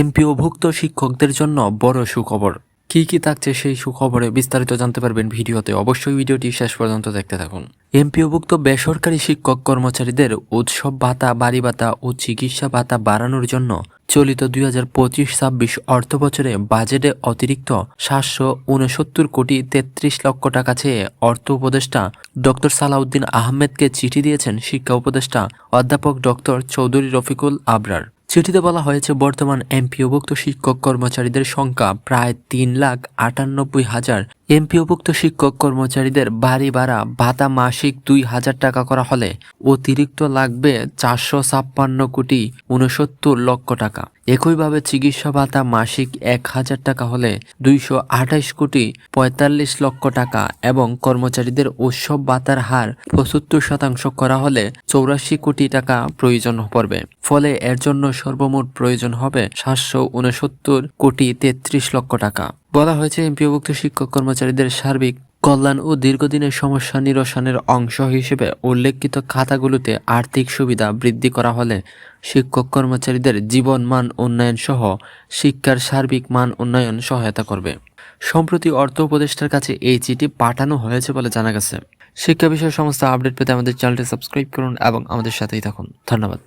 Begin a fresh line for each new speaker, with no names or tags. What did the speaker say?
এমপিওভুক্ত শিক্ষকদের জন্য বড় সুখবর। কি কি থাকছে সেই সুখবরে বিস্তারিত জানতে পারবেন ভিডিওতে। অবশ্যই ভিডিওটি শেষ পর্যন্ত দেখতে থাকুন। এমপিওভুক্ত বেসরকারি শিক্ষক কর্মচারীদের উৎসব ভাতা, বাড়ি ভাতা ও চিকিৎসা ভাতা বাড়ানোর জন্য চলিত দুই হাজার পঁচিশ ছাব্বিশ অর্থ বছরে বাজেটে অতিরিক্ত সাতশো উনসত্তর কোটি তেত্রিশ লক্ষ টাকা চেয়ে অর্থ উপদেষ্টা ডক্টর সালাউদ্দিন আহমেদকে চিঠি দিয়েছেন শিক্ষা উপদেষ্টা অধ্যাপক ডক্টর চৌধুরী রফিকুল আবরার। চিঠিতে বলা হয়েছে বর্তমান এমপিওভুক্ত শিক্ষক কর্মচারীদের সংখ্যা প্রায় তিন লাখ আটানব্বই হাজার এমপিওভুক্ত শিক্ষক কর্মচারীদের বাড়ি ভাড়া ভাতা মাসিক দুই হাজার টাকা করা হলে অতিরিক্ত লাগবে চারশো ছাপ্পান্ন কোটি উনসত্তর লক্ষ টাকা। একইভাবে চিকিৎসা ভাতা মাসিক এক হাজার টাকা হলে দুইশো আঠাইশ কোটি পঁয়তাল্লিশ লক্ষ টাকা এবং কর্মচারীদের উৎসব ভাতার হার পঁচাত্তর শতাংশ করা হলে চৌরাশি কোটি টাকা প্রয়োজন পড়বে। ফলে এর জন্য সর্বমোট প্রয়োজন হবে সাতশো উনসত্তর কোটি তেত্রিশ লক্ষ টাকা। বলা হয়েছে, এমপিওভুক্ত শিক্ষক কর্মচারীদের সার্বিক কল্যাণ ও দীর্ঘদিনের সমস্যা নিরসনের অংশ হিসেবে উল্লেখিত খাতাগুলোতে আর্থিক সুবিধা বৃদ্ধি করা হলে শিক্ষক কর্মচারীদের জীবন মান উন্নয়ন সহ শিক্ষার সার্বিক মান উন্নয়ন সহায়তা করবে। সম্প্রতি অর্থ উপদেষ্টার কাছে এই চিঠি পাঠানো হয়েছে বলে জানা গেছে। শিক্ষা বিষয়ে সমস্ত আপডেট পেতে আমাদের চ্যানেলটি সাবস্ক্রাইব করুন এবং আমাদের সাথেই থাকুন। ধন্যবাদ।